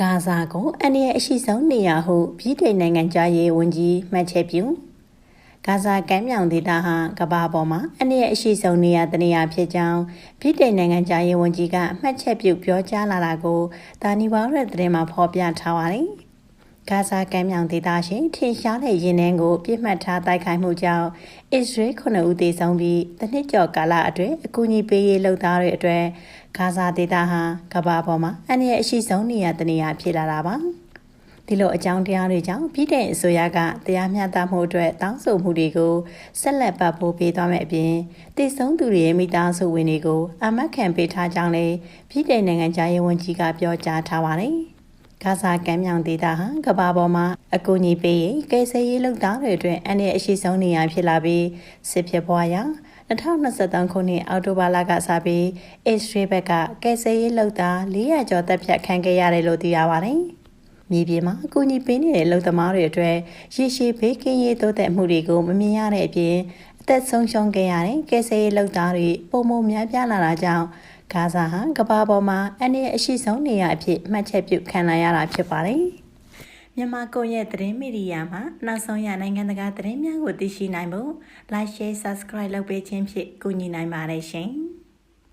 ဂါဇာကိုအန္တရာယ်အရှိဆုံးနေရာဟုပြည်ထောင်နိုင်ငံသားရေးဝန်ကြီးမှတ်ချက်ပြုဂါဇာကမ်းမြောင်ဒေသဟာကမ္ဘာပေါ်မှာအန္တရာယ်အရှိဆုံးနေရာတစ်နေရာဖြစ်ကြောင်းပြည်ထောင်နိုင်ငံသားရေးဝန်ကြီးကမှတ်ချက်ပြုပြောကြားလာတာကိုဒါနီဝါရဲ့သတင်းမှာဖော်ပြထားပါတယ် ဂါဇာကမ်းမြောင်ဒေသရှိထင်ရှားတဲ့ရင်းနှန်းကိုပြစ်မှတ်ထားတိုက်ခိုက်မှုကြောင့်အစ္စရေးခုနှစ်ဦးသေဆုံးပြီးတစ်နှစ်ကျော်ကာလအတွင်းအကူအညီပေးရေးလုပ်သားတွေအတွက်ဂါဇာဒေသဟာကမ္ဘာပေါ်မှာအန္တရာယ်အရှိဆုံးနေရာတစ်နေရာဖြစ်လာတာပါဒီလိုအကြောင်းတရားတွေကြောင့်ပြည်ထောင်အစိုးရကတရားမျှတမှုအတွက်တောင်းဆိုမှုတွေကိုဆက်လက်ပတ်ဖို့ပေးသွားမယ်အပြင်တည်ဆုံးသူတွေရဲ့မိသားစုဝင်တွေကိုအမတ်ခံပေးထားကြောင်းလည်းပြည်ထောင်နိုင်ငံသားရေးဝန်ကြီးကပြောကြားထားပါတယ်။ ဂါဇာကမ်းမြောင်ဒေသဟာကမ္ဘာပေါ်မှာအကူအညီပေးရေးကယ်ဆယ်ရေးလုပ်သားတွေအတွက်အန္တရာယ်အရှိဆုံးနေရာဖြစ်လာပြီးစစ်ဖြစ်ပွားရာ2023ခုနှစ်အောက်တိုဘာလကစပြီးအစ္စရေးဘက်ကကယ်ဆယ်ရေးလုပ်သား400ကျော်တပ်ဖြတ်ခံခဲ့ရတယ်လို့သိရပါတယ်။မြေပြင်မှာအကူအညီပေးနေတဲ့လုပ်သမားတွေအတွက်ရရှိဘေးကင်းရေးတိုးတက်မှုတွေကိုမမြင်ရတဲ့အပြင်အသက်ဆုံးရှုံးခဲ့ရတဲ့ကယ်ဆယ်ရေးလုပ်သားတွေပုံမများပြားလာတာကြောင့် ဂါဇာဟာကမ္ဘာပေါ်မှာအနည်းအရှိဆုံးနေရာအဖြစ်မှတ်ချက်ပြုခံလာရတာဖြစ်ပါတယ်။မြန်မာကွန်ရက်သတင်းမီဒီယာမှာနောက်ဆုံးရနိုင်ငံတကာသတင်းများကိုသိရှိနိုင်ဖို့ Like Share Subscribe လုပ်ပေးခြင်းဖြင့်ကူညီနိုင်ပါတယ်ရှင်။